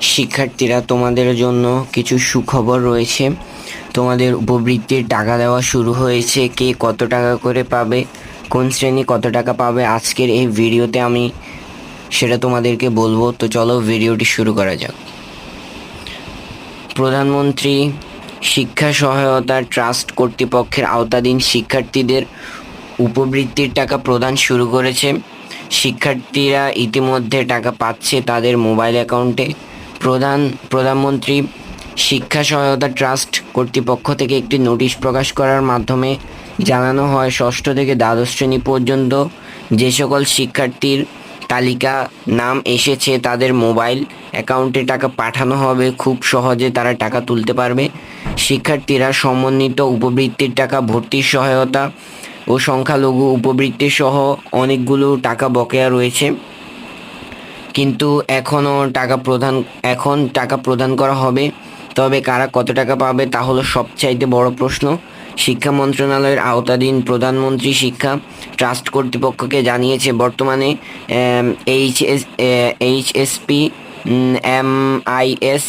শিক্ষার্থীরা তোমাদের জন্য কিছু সুখবর রয়েছে। তোমাদের উপবৃত্তির টাকা দেওয়া শুরু হয়েছে। কে কত টাকা করে পাবে? কোন শ্রেণি কত টাকা পাবে? আজকের এই ভিডিওতে আমি সেটা তোমাদেরকে বলব। তো চলো ভিডিওটি শুরু করা যাক। প্রধানমন্ত্রী শিক্ষা সহায়তা ট্রাস্ট কর্তৃপক্ষের আওতাধীন শিক্ষার্থীদের উপবৃত্তির টাকা প্রদান শুরু করেছে। শিক্ষার্থীরা ইতিমধ্যে টাকা পাচ্ছে তাদের মোবাইল অ্যাকাউন্টে। প্রধান প্রধানমন্ত্রী শিক্ষা সহায়তা ট্রাস্ট কর্তৃপক্ষ থেকে একটি নোটিশ প্রকাশ করার মাধ্যমে জানানো হয়, ষষ্ঠ থেকে দ্বাদশ শ্রেণি পর্যন্ত যে সকল শিক্ষার্থীর তালিকা নাম এসেছে, তাদের মোবাইল অ্যাকাউন্টে টাকা পাঠানো হবে। খুব সহজে তারা টাকা তুলতে পারবে। শিক্ষার্থীরা সমন্বিত উপবৃত্তির টাকা, ভর্তির সহায়তা ও সংখ্যালঘু উপবৃত্তি সহ অনেকগুলো টাকা বকেয়া রয়েছে। কিন্তু এখনও টাকা প্রদান এখন টাকা প্রদান করা হবে। তবে কারা কত টাকা পাবে তা হলো সবচাইতে বড় প্রশ্ন। শিক্ষা মন্ত্রণালয়ের আওতাধীন প্রধানমন্ত্রী শিক্ষা ট্রাস্ট কর্তৃপক্ষকে জানিয়েছে, বর্তমানে H S HSP M I S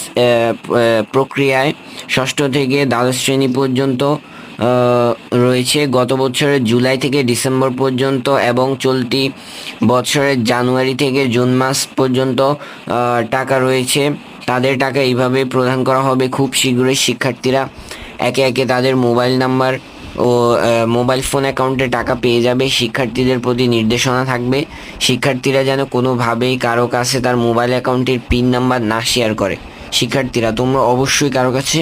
প্রক্রিয়ায় ষষ্ঠ থেকে দ্বাদশ শ্রেণি পর্যন্ত রয়েছে গত বছরের জুলাই থেকে ডিসেম্বর পর্যন্ত এবং চলতি বছরের জানুয়ারি থেকে জুন মাস পর্যন্ত টাকা রয়েছে। তাদের টাকা এইভাবে প্রদান করা হবে খুব শীঘ্রই। শিক্ষার্থীরা একে একে তাদের মোবাইল নাম্বার ও মোবাইল ফোন অ্যাকাউন্টে টাকা পেয়ে যাবে। শিক্ষার্থীদের প্রতি নির্দেশনা থাকবে। শিক্ষার্থীরা যেন কোনোভাবেই কারও কাছে তার মোবাইল অ্যাকাউন্টের পিন নাম্বার না শেয়ার করে। শিক্ষার্থীরা, তোমরা অবশ্যই কারও কাছে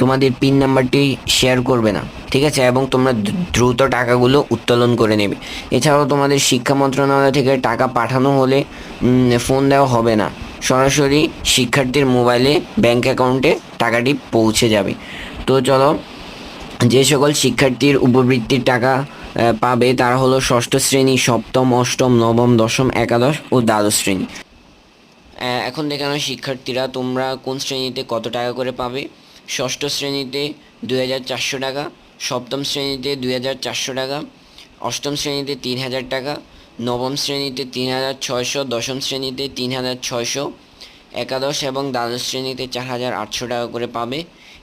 তোমাদের পিন নাম্বারটি শেয়ার করবে না, ঠিক আছে? এবং তোমরা দ্রুত টাকাগুলো উত্তোলন করে নেবে। এছাড়াও তোমাদের শিক্ষা মন্ত্রণালয় থেকে টাকা পাঠানো হলে ফোন দেওয়া হবে না। সরাসরি শিক্ষার্থীর মোবাইলে ব্যাংক অ্যাকাউন্টে টাকাটি পৌঁছে যাবে। তো চলো, যে সকল শিক্ষার্থীর উপবৃত্তির টাকা পাবে তারা হলো ষষ্ঠ শ্রেণি, সপ্তম, অষ্টম, নবম, দশম, একাদশ ও দ্বাদশ শ্রেণি। এখন দেখানো শিক্ষার্থীরা তোমরা কোন শ্রেণীতে কত টাকা করে পাবে? ষষ্ঠ শ্রেণীতে দুই হাজার চারশো টাকা, সপ্তম শ্রেণীতে দুই হাজার চারশো টাকা, অষ্টম শ্রেণীতে তিন হাজার টাকা, নবম শ্রেণীতে তিন হাজার ছয়শো, দশম শ্রেণীতে তিন হাজার ছয়শো, একাদশ এবং দ্বাদশ শ্রেণীতে চার হাজার আটশো টাকা করে পাবে।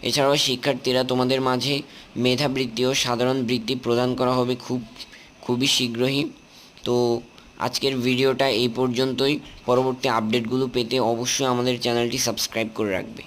এছাড়াও শিক্ষার্থীরা তোমাদের মাঝে মেধাবৃত্তি ও সাধারণ বৃত্তি প্রদান করা হবে খুব, খুবই শীঘ্রই। তো আজকের ভিডিওটা এই পর্যন্তই। পরবর্তী আপডেটগুলো পেতে অবশ্যই আমাদের চ্যানেলটি সাবস্ক্রাইব করে রাখবে।